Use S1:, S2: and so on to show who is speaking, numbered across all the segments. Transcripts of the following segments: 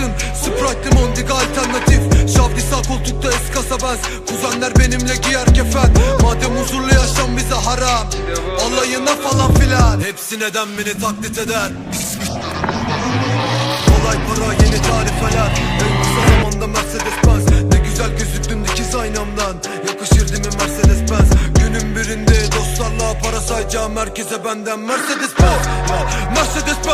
S1: yapamazsın Sprite limondik alternatif. Şavdi sağ koltukta eskasa benz Kuzenler benimle giyer kefen. Madem huzurlu yaşam bize haram. Alayına falan filan. Hepsi neden beni taklit eder? Kolay para yeni tarifeler. En kısa zamanda Mercedes Benz Ne güzel gözüktün dikiz aynamdan. Yakışır değil mi Mercedes Benz Günün birinde dostlarla para sayacağım. Herkese benden Mercedes Benz Mercedes Benz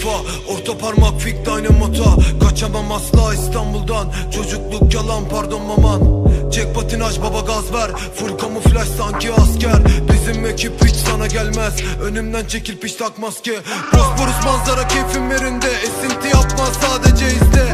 S1: kafa Orta parmak fik dynamota. Kaçamam asla İstanbul'dan. Çocukluk yalan pardon maman. Çek patinaj baba gaz ver. Full kamuflaj sanki asker. Bizim ekip hiç sana gelmez. Önümden çekil piş tak maske. Bosporus manzara keyfim yerinde. Esinti yapma sadece izle